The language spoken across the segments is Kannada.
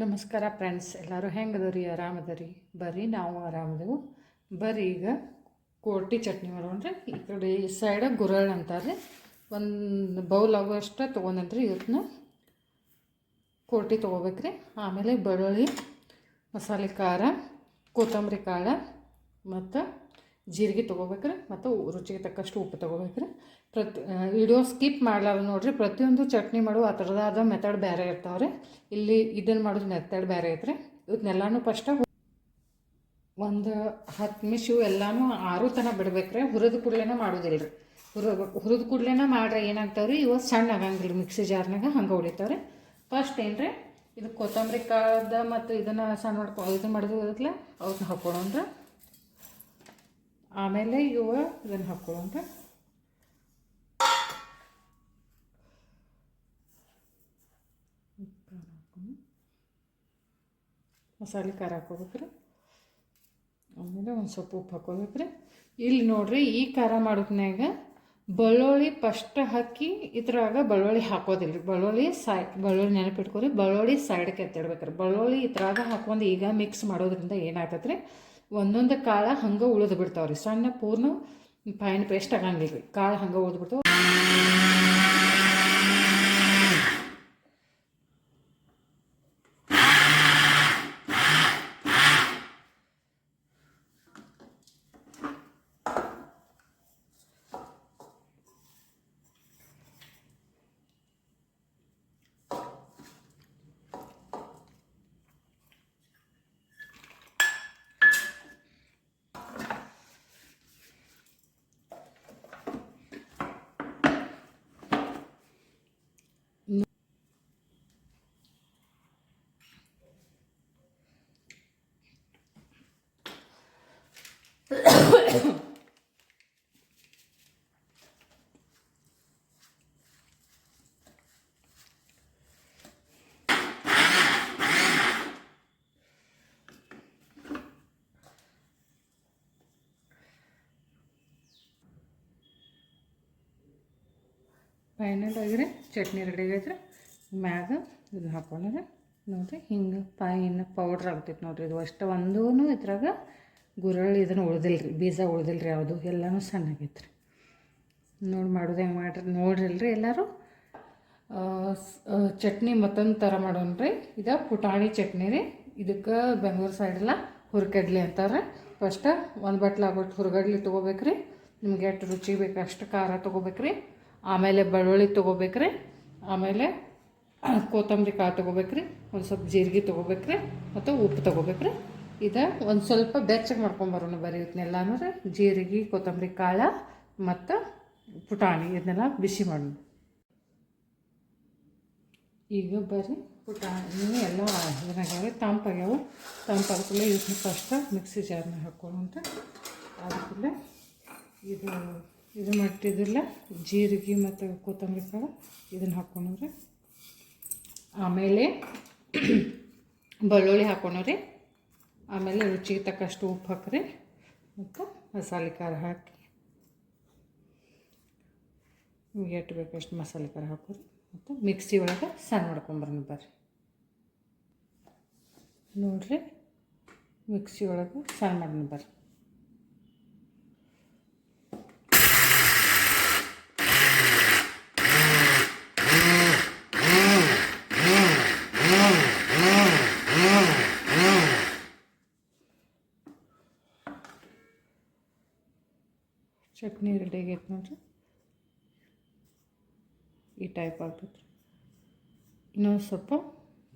ನಮಸ್ಕಾರ ಫ್ರೆಂಡ್ಸ್, ಎಲ್ಲರೂ ಹೆಂಗದರಿ? ಆರಾಮದರಿ? ಬರ್ರಿ, ನಾವು ಆರಾಮದವು. ಬರ್ರಿ ಈಗ ಕೋಟಿ ಚಟ್ನಿ ಮಾಡೋಣ್ರಿ. ಈ ಕಡೆ ಈ ಸೈಡ ಗುರಳ್ ಅಂತಾರೆ ಒಂದು ಬೌಲ್ ಆಗೋಷ್ಟು ತೊಗೊಂಡ್ರಿ ಇವತ್ತನ್ನ ಕೋಟಿ ತೊಗೋಬೇಕ್ರಿ. ಆಮೇಲೆ ಬೆಳ್ಳುಳ್ಳಿ, ಮಸಾಲೆ ಖಾರ, ಕೊತ್ತಂಬರಿ ಕಾಳು ಮತ್ತು ಜೀರಿಗೆ ತೊಗೋಬೇಕ್ರಿ ಮತ್ತು ರುಚಿಗೆ ತಕ್ಕಷ್ಟು ಉಪ್ಪು ತೊಗೋಬೇಕ್ರಿ. ಪ್ರತಿ ವಿಡಿಯೋ ಸ್ಕಿಪ್ ಮಾಡಲಾರ ನೋಡಿರಿ, ಪ್ರತಿಯೊಂದು ಚಟ್ನಿ ಮಾಡುವ ಆ ಥರದಾದ ಮೆಥಡ್ ಬೇರೆ ಇರ್ತಾವ್ರಿ. ಇಲ್ಲಿ ಇದನ್ನು ಮಾಡೋದು ಮೆಥಡ್ ಬೇರೆ ಐತ್ರಿ. ಇದನ್ನೆಲ್ಲಾನು ಫಸ್ಟ್ ಒಂದು ಹತ್ತು ನಿಮಿಷ ಎಲ್ಲನೂ ಆರು ತನಕ ಬಿಡ್ಬೇಕ್ರಿ, ಹುರಿದ ಕೂಡ್ಲೇನ ಮಾಡೋದಿಲ್ಲ ರೀ ಹುರ, ಹುರಿದ ಕೂಡ್ಲೇನ ಮಾಡ್ರೆ ಏನಾಗ್ತಾವ್ರಿ ಇವು ಸಣ್ಣ ಆಗಂಗಿಲ್ಲ ಮಿಕ್ಸಿ ಜಾರ್ನಾಗ ಹಂಗೆ ಹೊಡಿತಾವ್ರಿ. ಫಸ್ಟ್ ಏನ್ರಿ, ಇದು ಕೊತ್ತಂಬರಿ ಕಾಳದ ಮತ್ತು ಇದನ್ನು ಸಣ್ಣ ಮಾಡ್ಕೊ, ಇದು ಮಾಡಿದ್ರೆ ಅವ್ರನ್ನ ಹಾಕ್ಕೊಳೋಣ್ರಿ ಆಮೇಲೆ ಇವು ಇದನ್ನು ಹಾಕ್ಕೊಳ್ಳೋಣ್ರಿ ಮಸಾಲೆ ಖಾರ ಹಾಕೋಬೇಕ್ರಿ. ಆಮೇಲೆ ಒಂದು ಸ್ವಲ್ಪ ಉಪ್ಪು ಹಾಕೋಬೇಕ್ರಿ. ಇಲ್ಲಿ ನೋಡ್ರಿ ಈ ಖಾರ ಮಾಡೋದ್ನಾಗ ಬೆಳ್ಳುಳ್ಳಿ ಫಸ್ಟ್ ಹಾಕಿ ಇದ್ರಾಗ ಬೆಳ್ಳುಳ್ಳಿ ಹಾಕೋದಿಲ್ಲ ರೀ ಬೆಳ್ಳುಳ್ಳಿ ಸಾಯ್ ಬೆಳ್ಳುಳ್ಳಿ ನೆನಪಿಟ್ಕೊರಿ ಬೆಳ್ಳುಳ್ಳಿ ಸೈಡ್ಗೆ ಎತ್ತಿಡ್ಬೇಕ್ರಿ. ಬೆಳ್ಳುಳ್ಳಿ ಇದ್ರಾಗ ಹಾಕೊಂಡು ಈಗ ಮಿಕ್ಸ್ ಮಾಡೋದ್ರಿಂದ ಏನಾಗತ್ತೆ ಒಂದೊಂದು ಕಾಳು ಹಂಗೆ ಉಳಿದು ಬಿಡ್ತಾವ್ರಿ. ಸಣ್ಣ ಪೂರ್ಣ ಫೈನ್ ಪೇಸ್ಟ್ ಆಗಂಗಿಲ್ಲ ರೀ ಕಾಳು ಹಂಗೆ ಉಳಿದು ಬಿಡ್ತಾವೆ. ಫೈನಲ್ ಆಗಿರಿ ಚಟ್ನಿ ರೆಡಿ ಆಗೈತ್ರಿ. ಮ್ಯಾಗ ಇದು ಹಾಕೊಂಡ್ರೆ ನೋಡಿರಿ ಹಿಂಗೆ ಫೈನ್ ಪೌಡ್ರ್ ಆಗ್ತೈತೆ ನೋಡಿರಿ ಇದು. ಅಷ್ಟು ಒಂದೂ ಇದ್ರಾಗ ಗುರಳ್ ಇದನ್ನು ಉಳ್ದಿಲ್ಲ ರೀ ಬೀಜ ಉಳ್ದಿಲ್ಲ ರೀ ಯಾವುದು, ಎಲ್ಲನೂ ಸಣ್ಣಾಗೈತೆ ರೀ ನೋಡಿ ಮಾಡೋದು ಹೆಂಗೆ ಮಾಡ್ರಿ, ನೋಡ್ರಿಲ್ರಿ ಎಲ್ಲರೂ. ಚಟ್ನಿ ಮತ್ತೊಂದು ಥರ ಮಾಡೋಣ್ರಿ. ಇದು ಪುಟಾಣಿ ಚಟ್ನಿ ರೀ. ಇದಕ್ಕೆ ಬೆಂಗಳೂರು ಸೈಡೆಲ್ಲ ಹುರ್ಗಡ್ಲಿ ಅಂತಾರೆ. ಫಸ್ಟ್ ಒಂದು ಬಟ್ಲ ಆಗ್ಬಿಟ್ಟು ಹುರ್ಗಡ್ಲಿ ತೊಗೋಬೇಕ್ರಿ. ನಿಮ್ಗೆ ಎಷ್ಟು ರುಚಿ ಬೇಕು ಅಷ್ಟು ಖಾರ ತೊಗೋಬೇಕ್ರಿ. ಆಮೇಲೆ ಬೆಳ್ಳುಳ್ಳಿ ತೊಗೋಬೇಕ್ರಿ. ಆಮೇಲೆ ಕೊತ್ತಂಬರಿ ಕಾಳು ತೊಗೋಬೇಕ್ರಿ. ಒಂದು ಸ್ವಲ್ಪ ಜೀರಿಗೆ ತೊಗೋಬೇಕ್ರಿ ಮತ್ತು ಉಪ್ಪು ತೊಗೋಬೇಕ್ರಿ. ಇದು ಒಂದು ಸ್ವಲ್ಪ ಬೆಚ್ಚಗೆ ಮಾಡ್ಕೊಂಬರೋಣ ಬರೀ ಇವನ್ನೆಲ್ಲನೂ ರೀ. ಜೀರಿಗೆ, ಕೊತ್ತಂಬರಿ ಕಾಳು ಮತ್ತು ಪುಟಾಣಿ ಇದನ್ನೆಲ್ಲ ಬಿಸಿ ಮಾಡೋಣ. ಈಗ ಬರೀ ಪುಟಾಣಿ ಎಲ್ಲ ಏನಾಗ್ಯಾವೆ ತಂಪಾಗ್ಯಾವೆ. ತಂಪಾಗ್ತಲೇ ಇದನ್ನ ಫಸ್ಟ್ ಮಿಕ್ಸಿ ಜಾರ್ನ ಹಾಕೊಳ್ಳೋಂತ ಅದಕ್ಕೆ ಇದು ಇದು ಮಟ್ಟಿದಿಲ್ಲ ಜೀರಿಗೆ ಮತ್ತು ಕೊತ್ತಂಬರಿ ಕಾಳು ಇದನ್ನು ಹಾಕ್ಕೊಂಡ್ರಿ ಆಮೇಲೆ ಬೆಳ್ಳುಳ್ಳಿ ಹಾಕ್ಕೊಂಡ್ರಿ ಆಮೇಲೆ ರುಚಿಗೆ ತಕ್ಕಷ್ಟು ಉಪ್ಪು ಹಾಕ್ರಿ. ಮತ್ತು ಮಸಾಲೆ ಖಾರ ಹಾಕಿ. ನಿಮ್ಗೆ ಎಷ್ಟು ಬೇಕಷ್ಟು ಮಸಾಲೆ ಖಾರ ಹಾಕೋರಿ ಮತ್ತು ಮಿಕ್ಸಿ ಒಳಗೆ ಸಣ್ಣ ಮಾಡ್ಕೊಂಬರೋಣ ಬರ್ರಿ. ನೋಡ್ರಿ. ಮಿಕ್ಸಿ ಒಳಗೆ ಸಣ್ಣ ಮಾಡೋಣ ಬರ್ರಿ. ಚಟ್ನಿ ರೆಡಿ ಆಗೈತೆ ನೋಡ್ರಿ ಈ ಟೈಪ್ ಆಗ್ತೈತೆ. ಇನ್ನೊಂದು ಸ್ವಲ್ಪ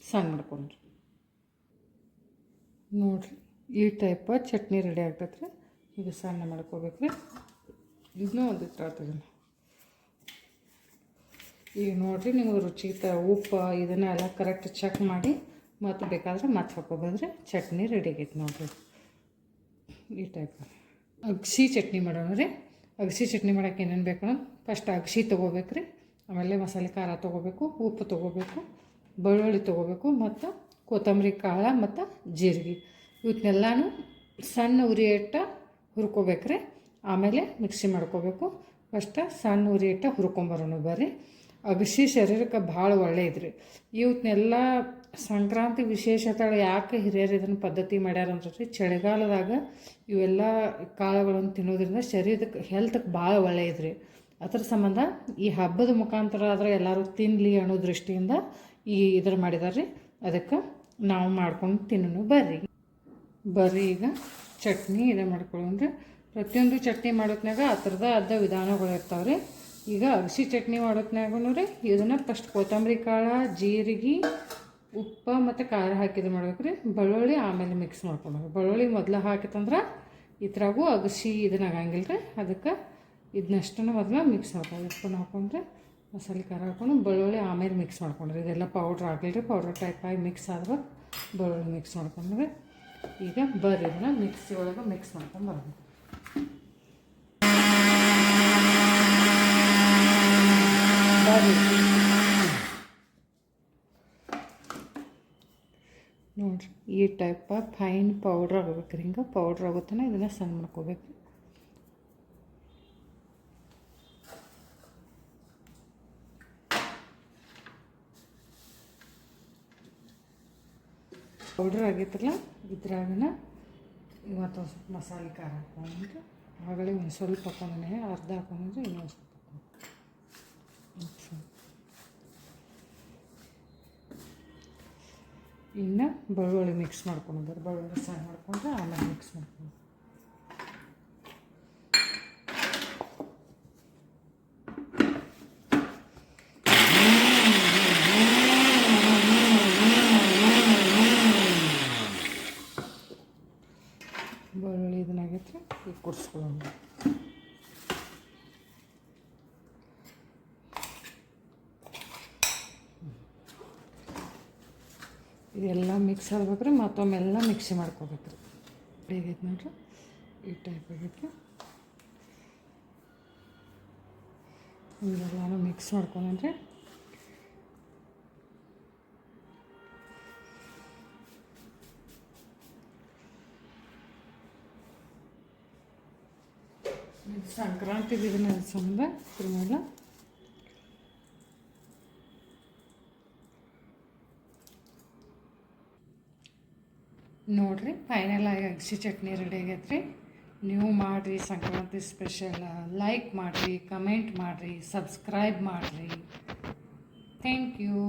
ಸಣ್ಣ ಮಾಡ್ಕೊಂಡ್ರಿ. ನೋಡಿರಿ, ಈ ಟೈಪ ಚಟ್ನಿ ರೆಡಿ ಆಗ್ತೈತ್ರಿ ಈಗ ಸಣ್ಣ ಮಾಡ್ಕೋಬೇಕು ರೀ. ಇದನ್ನೂ ಒಂದು ಆಗ್ತದೆ ಈಗ ನೋಡಿರಿ, ನಿಮಗೆ ರುಚಿ ತ, ಉಪ್ಪು ಇದನ್ನೆಲ್ಲ ಕರೆಕ್ಟ್ ಚೆಕ್ ಮಾಡಿ ಮತ್ತು ಬೇಕಾದ್ರೆ ಮತ್ತೆ ಹಾಕೋಬೋದ್ರಿ ಚಟ್ನಿ ರೆಡಿ ಆಗೈತೆ ನೋಡಿರಿ. ಈ ಟೈಪ್ ಅಗ್ಸಿ ಚಟ್ನಿ ಮಾಡೋಣ ರೀ. ಅಗಸಿ ಚಟ್ನಿ ಮಾಡೋಕ್ಕೆ ಏನೇನು ಬೇಕು ಫಸ್ಟ್ ಅಗಸಿ ತೊಗೋಬೇಕು ರೀ ಆಮೇಲೆ ಮಸಾಲೆ ಖಾರ ತೊಗೋಬೇಕು, ಉಪ್ಪು ತೊಗೋಬೇಕು, ಬೆಳ್ಳುಳ್ಳಿ ತೊಗೋಬೇಕು ಮತ್ತು ಕೊತ್ತಂಬರಿ ಕಾಳು ಮತ್ತು ಜೀರಿಗೆ. ಇವನ್ನೆಲ್ಲನೂ ಸಣ್ಣ ಉರಿ ಇಟ್ಟ ಹುರ್ಕೋಬೇಕು ರೀ ಆಮೇಲೆ ಮಿಕ್ಸಿ ಮಾಡ್ಕೋಬೇಕು. ಫಸ್ಟ್ ಸಣ್ಣ ಉರಿ ಇಟ್ಟ ಹುರ್ಕೊಂಬರೋಣ ಬರ್ರಿ. ಅಗಸಿ ಶರೀರಕ್ಕೆ ಭಾಳ ಒಳ್ಳೆಯದ್ರಿ ರೀ ಇವನ್ನೆಲ್ಲ ಸಂಕ್ರಾಂತಿ ವಿಶೇಷತೆಗಳು ಯಾಕೆ ಹಿರಿಯರು ಇದನ್ನು ಪದ್ಧತಿ ಮಾಡ್ಯಾರ ಅಂತಂದ್ರೆ ಚಳಿಗಾಲದಾಗ ಇವೆಲ್ಲ ಕಾಳುಗಳನ್ನು ತಿನ್ನೋದ್ರಿಂದ ಶರೀರಕ್ಕೆ ಹೆಲ್ತ್ಗೆ ಭಾಳ ಒಳ್ಳೆಯದ್ರಿ ಅದ್ರ ಸಂಬಂಧ ಈ ಹಬ್ಬದ ಮುಖಾಂತರ ಆದ್ರೆ ಎಲ್ಲರೂ ತಿನ್ನಲಿ ಅನ್ನೋ ದೃಷ್ಟಿಯಿಂದ ಈ ಇದ್ರ ಮಾಡಿದಾರೆ ರೀ. ಅದಕ್ಕೆ ನಾವು ಮಾಡ್ಕೊಂಡು ತಿನ್ನೋಣ ಬರ್ರಿ. ಬರ್ರಿ ಈಗ ಚಟ್ನಿ ಇದೆ ಮಾಡ್ಕೊಳ್ಳೋಣ್ರಿ ಪ್ರತಿಯೊಂದು ಚಟ್ನಿ ಮಾಡೋತ್ನಾಗ ಆ ಥರದ ಅರ್ಧ ವಿಧಾನಗಳು ಇರ್ತಾವೆ ರೀ. ಈಗ ಅಗಸಿ ಚಟ್ನಿ ಮಾಡೋತ್ನಾಗೂ ರೀ, ಇದನ್ನು ಫಸ್ಟ್ ಕೊತ್ತಂಬರಿ ಕಾಳು, ಜೀರಿಗೆ ಉಪ್ಪು ಮತ್ತು ಖಾರ ಹಾಕಿದ್ರೆ ಮಾಡ್ಬೇಕು ರೀ. ಬೆಳ್ಳುಳ್ಳಿ ಆಮೇಲೆ ಮಿಕ್ಸ್ ಮಾಡ್ಕೊಬೇಕು. ಬೆಳ್ಳುಳ್ಳಿ ಮೊದಲು ಹಾಕಿತ್ತಂದ್ರೆ ಇದ್ರಾಗೂ ಅಗಸಿ ಇದನ್ನ ಆಗಂಗಿಲ್ಲ ರೀ. ಅದಕ್ಕೆ ಇದನ್ನಷ್ಟನ್ನು ಮೊದಲು ಮಿಕ್ಸ್ ಮಾಡ್ಕೊಂಡು ಉಪ್ಪನ್ನು ಹಾಕೊಂಡ್ರೆ ಮಸಾಲೆ ಖಾರ ಹಾಕೊಂಡು ಬೆಳ್ಳುಳ್ಳಿ ಆಮೇಲೆ ಮಿಕ್ಸ್ ಮಾಡ್ಕೊಂಡ್ರಿ. ಇದೆಲ್ಲ ಪೌಡ್ರ್ ಆಗಿಲ್ಲ ರೀ. ಪೌಡ್ರ್ ಟೈಪ್ ಆಗಿ ಮಿಕ್ಸ್ ಆದ್ರೆ ಬೆಳ್ಳುಳ್ಳಿ ಮಿಕ್ಸ್ ಮಾಡ್ಕೊಂಡ್ರೆ ಈಗ ಬರ್ರಿ ಇದನ್ನ ಮಿಕ್ಸಿ ಒಳಗೆ ಮಿಕ್ಸ್ ಮಾಡ್ಕೊಂಡು ಬರ್ಬೇಕು ಬರ್ರಿ ನೋಡ್ರಿ ಈ ಟೈಪ ಫೈನ್ ಪೌಡ್ರ್ ಆಗ್ಬೇಕು ಹಿಂಗೆ ಪೌಡ್ರ್ ಆಗುತ್ತಾನೆ ಇದನ್ನು ಸಣ್ಣ ಮಾಡ್ಕೋಬೇಕು. ಪೌಡ್ರ್ ಆಗೈತಲ್ಲ ಇದ್ರಾಗನ ಇವತ್ತು ಸ್ವಲ್ಪ ಮಸಾಲೆ ಖಾರ ಹಾಕೊಂಡು ಆಗಲೇ ಒಂದು ಸ್ವಲ್ಪ ಹಾಕೊಂಡೆ ಅರ್ಧ ಹಾಕೊಂಡ್ರೆ ಇನ್ನೊಂದು ಸ್ವಲ್ಪ ಹಾಕ್ಕೊಂಡು. ಇನ್ನು ಬೆಳ್ಳುಳ್ಳಿ ಮಿಕ್ಸ್ ಮಾಡ್ಕೊಂಡು ಬೆಳ್ಳುಳ್ಳಿ ಸಾರು ಮಾಡಿಕೊಂಡ್ರೆ ಆಮೇಲೆ ಮಿಕ್ಸ್ ಮಾಡ್ಕೊಂಡು ಬೆಳ್ಳುಳ್ಳಿ ಇದನ್ನಾಗೈತೆ ಈಗ ಕುಡಿಸ್ಕೊಳ್ಳೋಣ ಇದೆಲ್ಲ ಮಿಕ್ಸ್ ಆಗ್ಬೇಕ್ರಿ ಮತ್ತೊಮ್ಮೆಲ್ಲ ಮಿಕ್ಸಿ ಮಾಡ್ಕೋಬೇಕ್ರಿ ಹೇಗೈತೆ ನೋಡ್ರಿ? ಈ ಟೈಪ್ ಆಗೈತೆ. ಇದೆಲ್ಲನೂ ಮಿಕ್ಸ್ ಮಾಡ್ಕೊಂಡ್ರಿ. ಸಂಕ್ರಾಂತಿ ದಿನ ಸಂಬಂಧ ಇದ್ರ ನೋಡ್ರಿ ಫೈನಲ್ ಆಗಿ ಅಗಸಿ ಚಟ್ನಿ ರೆಡಿ ಆಗೈತ್ರಿ. ನೀವು ಮಾಡಿರಿ ಸಂಕ್ರಾಂತಿ ಸ್ಪೆಷಲ್ ಲೈಕ್ ಮಾಡಿರಿ ಕಮೆಂಟ್ ಮಾಡಿರಿ ಸಬ್ಸ್ಕ್ರೈಬ್ ಮಾಡಿರಿ. Thank you